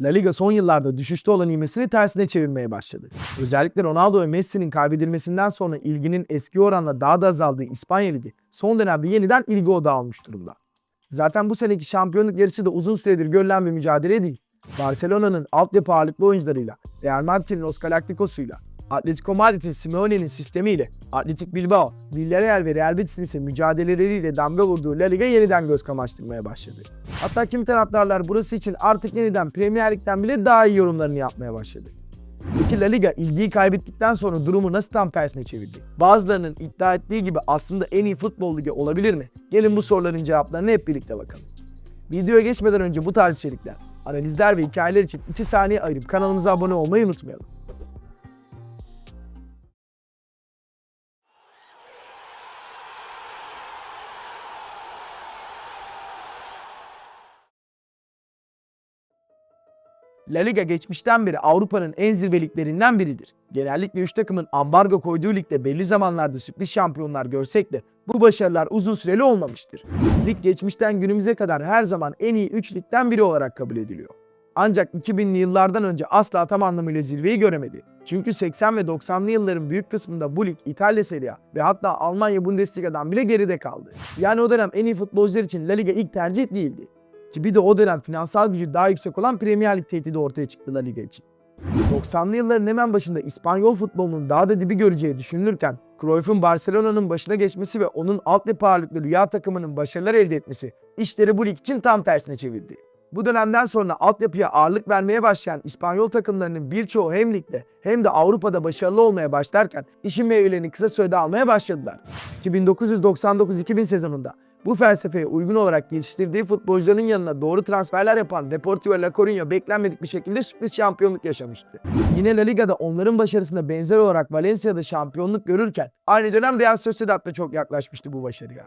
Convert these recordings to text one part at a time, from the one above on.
La Liga son yıllarda düşüşte olan ivmesini tersine çevirmeye başladı. Özellikle Ronaldo ve Messi'nin kaybedilmesinden sonra ilginin eski oranla daha da azaldığı İspanya Ligi son dönemde yeniden ilgi odağı almış durumda. Zaten bu seneki şampiyonluk yarışı da uzun süredir görülen bir mücadele değil. Barcelona'nın altyapı ağırlıklı oyuncularıyla, Real Madrid'in Los Galacticos'uyla, Atletico Madrid'in Simeone'nin sistemiyle, Atletic Bilbao, Villarreal ve Real Betis'in ise mücadeleleriyle damga vurduğu La Liga yeniden göz kamaştırmaya başladı. Hatta kimi taraftarlar burası için artık yeniden Premier Lig'den bile daha iyi yorumlarını yapmaya başladı. Peki La Liga ilgiyi kaybettikten sonra durumu nasıl tam tersine çevirdi? Bazılarının iddia ettiği gibi aslında en iyi futbol ligi olabilir mi? Gelin bu soruların cevaplarını hep birlikte bakalım. Videoya geçmeden önce bu tarz içerikler, analizler ve hikayeler için 2 saniye ayırıp kanalımıza abone olmayı unutmayalım. La Liga geçmişten beri Avrupa'nın en zirve liglerinden biridir. Genellikle 3 takımın ambargo koyduğu ligde belli zamanlarda sürpriz şampiyonlar görsek de bu başarılar uzun süreli olmamıştır. Lig geçmişten günümüze kadar her zaman en iyi 3 ligden biri olarak kabul ediliyor. Ancak 2000'li yıllardan önce asla tam anlamıyla zirveyi göremedi. Çünkü 80 ve 90'lı yılların büyük kısmında bu lig İtalya Serie ve hatta Almanya Bundesliga'dan bile geride kaldı. Yani o dönem en iyi futbolcular için La Liga ilk tercih değildi. Ki bir de o dönem finansal gücü daha yüksek olan Premier Lig tehdidi ortaya çıktı La Liga için. 90'lı yılların hemen başında İspanyol futbolunun daha da dibi göreceği düşünülürken Cruyff'un Barcelona'nın başına geçmesi ve onun altyapı ağırlıklı rüya takımının başarılar elde etmesi işleri bu lig için tam tersine çevirdi. Bu dönemden sonra altyapıya ağırlık vermeye başlayan İspanyol takımlarının birçoğu hem ligde hem de Avrupa'da başarılı olmaya başlarken işin meyvelerini kısa sürede almaya başladılar. 1999-2000 sezonunda bu felsefeye uygun olarak yetiştirdiği futbolcuların yanına doğru transferler yapan Deportivo La Coruña beklenmedik bir şekilde sürpriz şampiyonluk yaşamıştı. Yine La Liga'da onların başarısına benzer olarak Valencia'da şampiyonluk görürken aynı dönem Real Sociedad da çok yaklaşmıştı bu başarıya.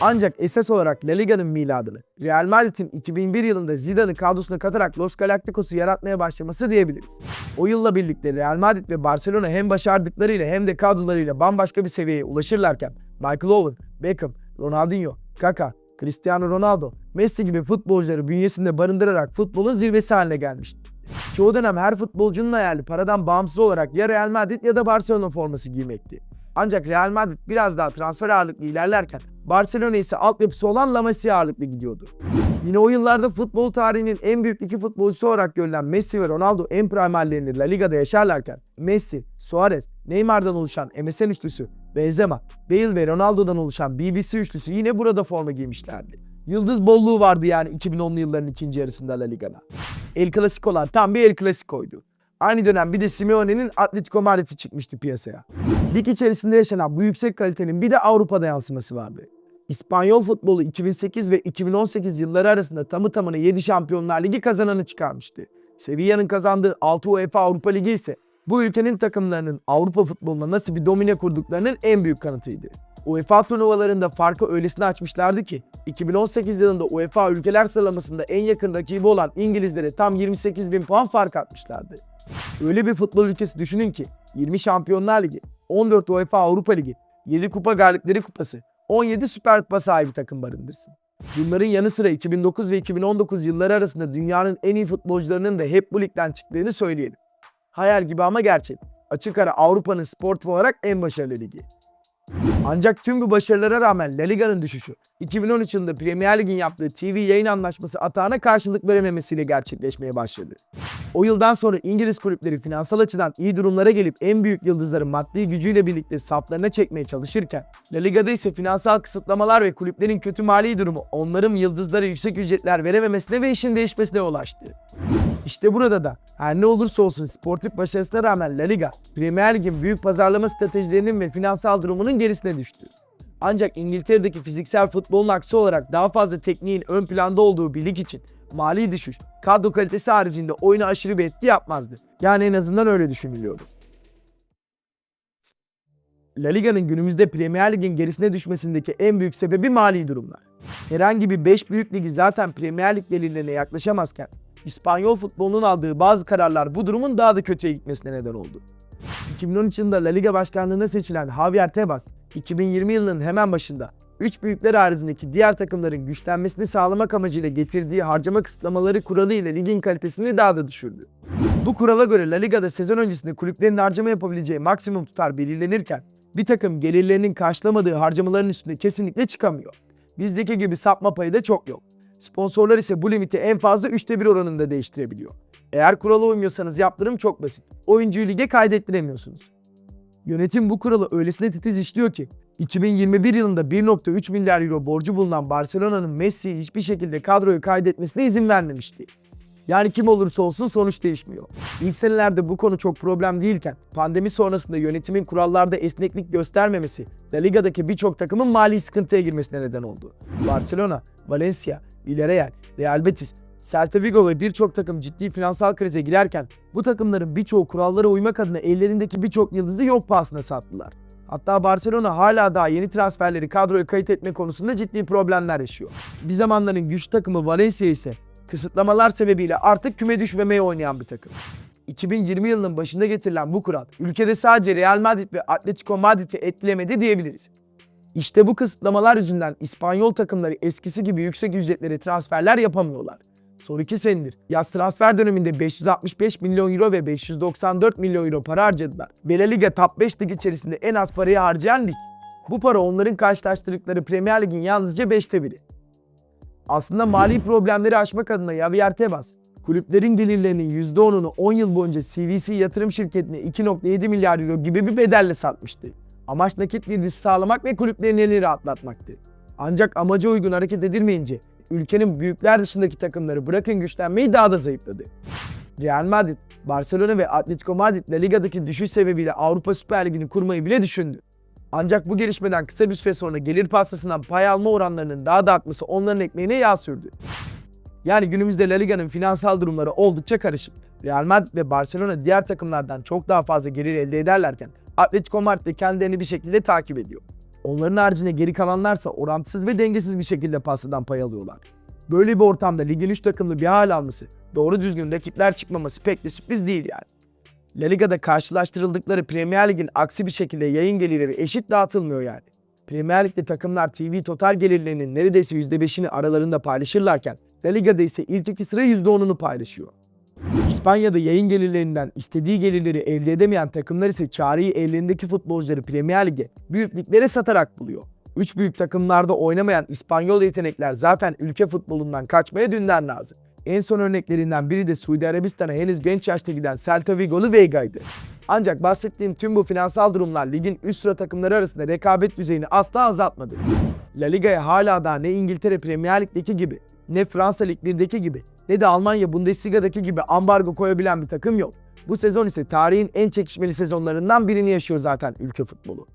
Ancak esas olarak La Liga'nın miladını Real Madrid'in 2001 yılında Zidane'ı kadrosuna katarak Los Galacticos'u yaratmaya başlaması diyebiliriz. O yılla birlikte Real Madrid ve Barcelona hem başardıklarıyla hem de kadrolarıyla bambaşka bir seviyeye ulaşırlarken Michael Owen, Beckham, Ronaldinho, Kaka, Cristiano Ronaldo, Messi gibi futbolcuları bünyesinde barındırarak futbolun zirvesi haline gelmişti. Ki o dönem her futbolcunun hayali paradan bağımsız olarak ya Real Madrid ya da Barcelona forması giymekti. Ancak Real Madrid biraz daha transfer ağırlıklı ilerlerken Barcelona ise altyapısı olan La Masia ağırlıklı gidiyordu. Yine o yıllarda futbol tarihinin en büyük iki futbolcusu olarak görülen Messi ve Ronaldo en prime hallerini La Liga'da yaşarlarken Messi, Suarez, Neymar'dan oluşan MSN üçlüsü, Benzema, Bale ve Ronaldo'dan oluşan BBC üçlüsü yine burada forma giymişlerdi. Yıldız bolluğu vardı yani 2010'lu yılların ikinci yarısında La Liga'da. El Clasico'lar tam bir El Clasico'ydu. Aynı dönem bir de Simeone'nin Atletico Madrid'i çıkmıştı piyasaya. Lig içerisinde yaşanan bu yüksek kalitenin bir de Avrupa'da yansıması vardı. İspanyol futbolu 2008 ve 2018 yılları arasında tamı tamına 7 Şampiyonlar Ligi kazananı çıkarmıştı. Sevilla'nın kazandığı 6 UEFA Avrupa Ligi ise bu ülkenin takımlarının Avrupa futboluna nasıl bir domine kurduklarının en büyük kanıtıydı. UEFA turnuvalarında farkı öylesine açmışlardı ki 2018 yılında UEFA ülkeler sıralamasında en yakın rakibi olan İngilizlere tam 28 bin puan fark atmışlardı. Öyle bir futbol ülkesi düşünün ki 20 Şampiyonlar Ligi, 14 UEFA Avrupa Ligi, 7 Kupa Galipleri Kupası, 17 Süper Kupa sahibi takım barındırsın. Bunların yanı sıra 2009 ve 2019 yılları arasında dünyanın en iyi futbolcularının da hep bu ligden çıktığını söyleyelim. Hayal gibi ama gerçek. Açık ara Avrupa'nın sportif olarak en başarılı ligi. Ancak tüm bu başarılara rağmen La Liga'nın düşüşü 2013 yılında Premier Lig'in yaptığı TV yayın anlaşması atağına karşılık verememesiyle gerçekleşmeye başladı. O yıldan sonra İngiliz kulüpleri finansal açıdan iyi durumlara gelip en büyük yıldızları maddi gücüyle birlikte saflarına çekmeye çalışırken La Liga'da ise finansal kısıtlamalar ve kulüplerin kötü mali durumu onların yıldızlara yüksek ücretler verememesine ve işin değişmesine yol açtı. İşte burada da her ne olursa olsun sportif başarısına rağmen La Liga, Premier Lig'in büyük pazarlama stratejilerinin ve finansal durumunun gerisine düştü. Ancak İngiltere'deki fiziksel futbolun aksi olarak daha fazla tekniğin ön planda olduğu bir lig için mali düşüş, kadro kalitesi haricinde oyuna aşırı bir etki yapmazdı. Yani en azından öyle düşünülüyordu. La Liga'nın günümüzde Premier Lig'in gerisine düşmesindeki en büyük sebebi mali durumlar. Herhangi bir 5 büyük ligi zaten Premier Lig delillerine yaklaşamazken İspanyol futbolunun aldığı bazı kararlar bu durumun daha da kötüye gitmesine neden oldu. 2013 yılında La Liga başkanlığına seçilen Javier Tebas, 2020 yılının hemen başında üç büyükler haricindeki diğer takımların güçlenmesini sağlamak amacıyla getirdiği harcama kısıtlamaları kuralı ile ligin kalitesini daha da düşürdü. Bu kurala göre La Liga'da sezon öncesinde kulüplerin harcama yapabileceği maksimum tutar belirlenirken bir takım gelirlerinin karşılamadığı harcamaların üstünde kesinlikle çıkamıyor. Bizdeki gibi sapma payı da çok yok. Sponsorlar ise bu limiti en fazla 3'te 1 oranında değiştirebiliyor. Eğer kurala uymuyorsanız yaptırım çok basit. Oyuncuyu lige kaydettiremiyorsunuz. Yönetim bu kuralı öylesine titiz işliyor ki 2021 yılında 1.3 milyar euro borcu bulunan Barcelona'nın Messi'yi hiçbir şekilde kadroya kaydetmesine izin vermemişti. Yani kim olursa olsun sonuç değişmiyor. İlk senelerde bu konu çok problem değilken pandemi sonrasında yönetimin kurallarda esneklik göstermemesi La Liga'daki birçok takımın mali sıkıntıya girmesine neden oldu. Barcelona, Valencia, Villarreal, Real Betis, Celta Vigo ve birçok takım ciddi finansal krize girerken bu takımların birçoğu kurallara uymak adına ellerindeki birçok yıldızı yok pahasına sattılar. Hatta Barcelona hala daha yeni transferleri kadroya kayıt etme konusunda ciddi problemler yaşıyor. Bir zamanların güç takımı Valencia ise kısıtlamalar sebebiyle artık küme düşmemeye oynayan bir takım. 2020 yılının başında getirilen bu kural ülkede sadece Real Madrid ve Atletico Madrid'i etkilemedi diyebiliriz. İşte bu kısıtlamalar yüzünden İspanyol takımları eskisi gibi yüksek ücretleri transferler yapamıyorlar. Son iki senedir yaz transfer döneminde 565 milyon euro ve 594 milyon euro para harcadılar. ve La Liga Top 5 lig içerisinde en az parayı harcayan lig. Bu para onların karşılaştırdıkları Premier Lig'in yalnızca 5'te biri. Aslında mali problemleri aşmak adına Javier Tebas, kulüplerin gelirlerinin %10'unu 10 yıl boyunca CVC yatırım şirketine 2.7 milyar euro gibi bir bedelle satmıştı. Amaç nakit girdisi sağlamak ve kulüplerin elini rahatlatmaktı. Ancak amaca uygun hareket edilmeyince ülkenin büyükler dışındaki takımları bırakın güçlenmeyi daha da zayıfladı. Real Madrid, Barcelona ve Atletico Madrid La Liga'daki düşüş sebebiyle Avrupa Süper Ligi'ni kurmayı bile düşündü. Ancak bu gelişmeden kısa bir süre sonra gelir pastasından pay alma oranlarının daha da artması onların ekmeğine yağ sürdü. Yani günümüzde La Liga'nın finansal durumları oldukça karışık. Real Madrid ve Barcelona diğer takımlardan çok daha fazla gelir elde ederlerken Atletico Madrid de kendilerini bir şekilde takip ediyor. Onların haricinde geri kalanlarsa orantısız ve dengesiz bir şekilde pastadan pay alıyorlar. Böyle bir ortamda ligin 3 takımlı bir hal alması, doğru düzgün rakipler çıkmaması pek de sürpriz değil yani. La Liga'da karşılaştırıldıkları Premier Lig'in aksi bir şekilde yayın gelirleri eşit dağıtılmıyor yani. Premier Lig'de takımlar TV total gelirlerinin neredeyse %5'ini aralarında paylaşırlarken La Liga'da ise ilk iki sıra %10'unu paylaşıyor. İspanya'da yayın gelirlerinden istediği gelirleri elde edemeyen takımlar ise çareyi ellerindeki futbolcuları Premier Lig'e, büyük liglere satarak buluyor. Üç büyük takımlarda oynamayan İspanyol yetenekler zaten ülke futbolundan kaçmaya dünden lazım. En son örneklerinden biri de Suudi Arabistan'a henüz genç yaşta giden Celta Vigo'lu Vega'ydı. Ancak bahsettiğim tüm bu finansal durumlar ligin üst sıra takımları arasında rekabet düzeyini asla azaltmadı. La Liga'ya hala daha ne İngiltere Premier Lig'deki gibi, ne Fransa Lig 1'deki gibi, ne de Almanya Bundesliga'daki gibi ambargo koyabilen bir takım yok. Bu sezon ise tarihin en çekişmeli sezonlarından birini yaşıyor zaten ülke futbolu.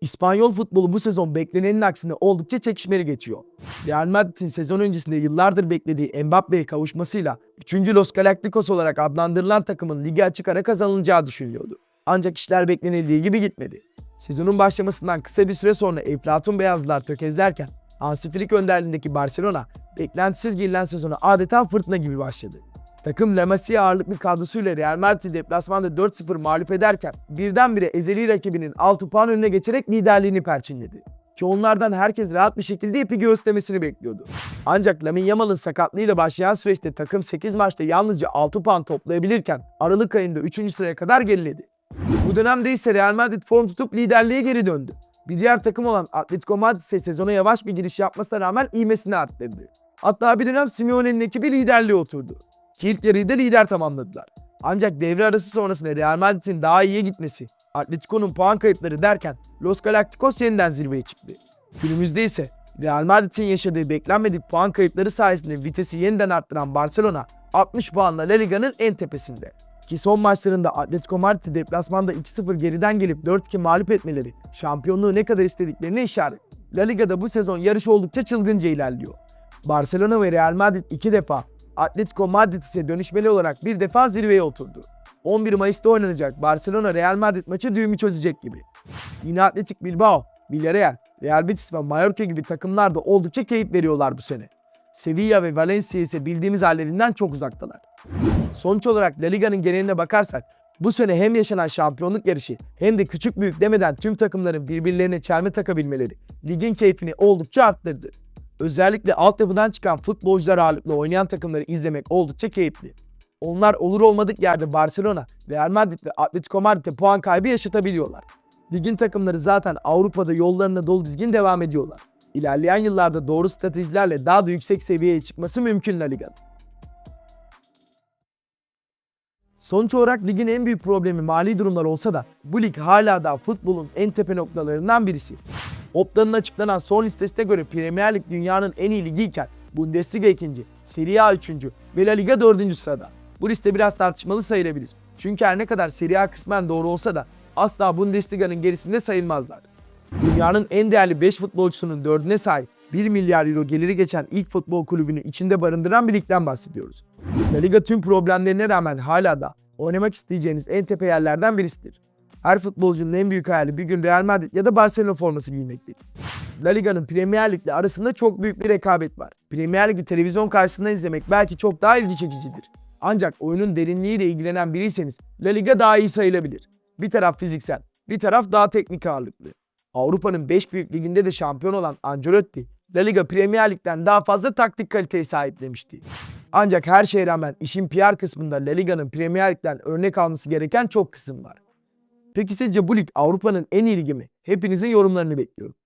İspanyol futbolu bu sezon beklenenin aksine oldukça çekişmeli geçiyor. Real Madrid'in sezon öncesinde yıllardır beklediği Mbappe'ye kavuşmasıyla 3. Los Galacticos olarak adlandırılan takımın ligi açık ara kazanılacağı düşünülüyordu. Ancak işler beklenildiği gibi gitmedi. Sezonun başlamasından kısa bir süre sonra Eflatun Beyazlılar tökezlerken Hansi Flick önderliğindeki Barcelona beklentisiz girilen sezona adeta fırtına gibi başladı. Takım La ağırlıklı kadrosuyla Real Madrid'i deplasmanda 4-0 mağlup ederken birdenbire ezeli rakibinin 6 puan önüne geçerek liderliğini perçinledi. Ki onlardan herkes rahat bir şekilde ipi göğüslemesini bekliyordu. Ancak Lamine Yamal'ın sakatlığıyla başlayan süreçte takım 8 maçta yalnızca 6 puan toplayabilirken Aralık ayında 3. sıraya kadar geriledi. Bu dönemde ise Real Madrid form tutup liderliğe geri döndü. Bir diğer takım olan Atletico Madrid ise sezona yavaş bir giriş yapmasına rağmen ivmesini arttırdı. Hatta bir dönem Simeone'nin ekibi liderliğe oturdu. Ki ilk yarıyı da lider tamamladılar. Ancak devre arası sonrasında Real Madrid'in daha iyiye gitmesi, Atletico'nun puan kayıpları derken Los Galacticos yeniden zirveye çıktı. Günümüzde ise Real Madrid'in yaşadığı beklenmedik puan kayıpları sayesinde vitesi yeniden arttıran Barcelona 60 puanla La Liga'nın en tepesinde. Ki son maçlarında Atletico Madrid'i deplasmanda 2-0 geriden gelip 4-2 mağlup etmeleri şampiyonluğu ne kadar istediklerine işaret. La Liga'da bu sezon yarış oldukça çılgınca ilerliyor. Barcelona ve Real Madrid iki defa, Atletico Madrid ise dönüşmeli olarak bir defa zirveye oturdu. 11 Mayıs'ta oynanacak Barcelona Real Madrid maçı düğümü çözecek gibi. Yine Atletik Bilbao, Villarreal, Real Betis ve Mallorca gibi takımlar da oldukça keyif veriyorlar bu sene. Sevilla ve Valencia ise bildiğimiz hallerinden çok uzaktalar. Sonuç olarak La Liga'nın geneline bakarsak Bu sene hem yaşanan şampiyonluk yarışı hem de küçük büyük demeden tüm takımların birbirlerine çelme takabilmeleri ligin keyfini oldukça arttırdı. Özellikle altyapıdan çıkan futbolcular ağırlıklı oynayan takımları izlemek oldukça keyifli. Onlar olur olmadık yerde Barcelona, Real Madrid ve Atletico Madrid'e puan kaybı yaşatabiliyorlar. Ligin takımları zaten Avrupa'da yollarına dolu dizgin devam ediyorlar. İlerleyen yıllarda doğru stratejilerle daha da yüksek seviyeye çıkması mümkün La Liga'nın. Sonuç olarak ligin en büyük problemi mali durumlar olsa da bu lig hala da futbolun en tepe noktalarından birisi. Opta'nın açıklanan son listesine göre Premier Lig dünyanın en iyi ligiyken Bundesliga 2. Serie A 3. ve La Liga 4. sırada. Bu liste biraz tartışmalı sayılabilir. Çünkü her ne kadar Serie A kısmen doğru olsa da asla Bundesliga'nın gerisinde sayılmazlar. Dünyanın en değerli 5 futbolcusunun 4'üne sahip 1 milyar euro geliri geçen ilk futbol kulübünü içinde barındıran bir ligden bahsediyoruz. La Liga tüm problemlerine rağmen hala da oynamak isteyeceğiniz en tepe yerlerden birisidir. Her futbolcunun en büyük hayali bir gün Real Madrid ya da Barcelona forması giymektir. La Liga'nın Premier Lig'le arasında çok büyük bir rekabet var. Premier Lig'i televizyon karşısında izlemek belki çok daha ilgi çekicidir. Ancak oyunun derinliğiyle ilgilenen biriyseniz La Liga daha iyi sayılabilir. Bir taraf fiziksel, bir taraf daha teknik ağırlıklı. Avrupa'nın 5 büyük liginde de şampiyon olan Ancelotti, La Liga Premier Lig'den daha fazla taktik kaliteye sahip demişti. Ancak her şeye rağmen işin PR kısmında La Liga'nın Premier Lig'den örnek alması gereken çok kısım var. Peki sizce bu lig Avrupa'nın en iyi ligi mi? Hepinizin yorumlarını bekliyorum.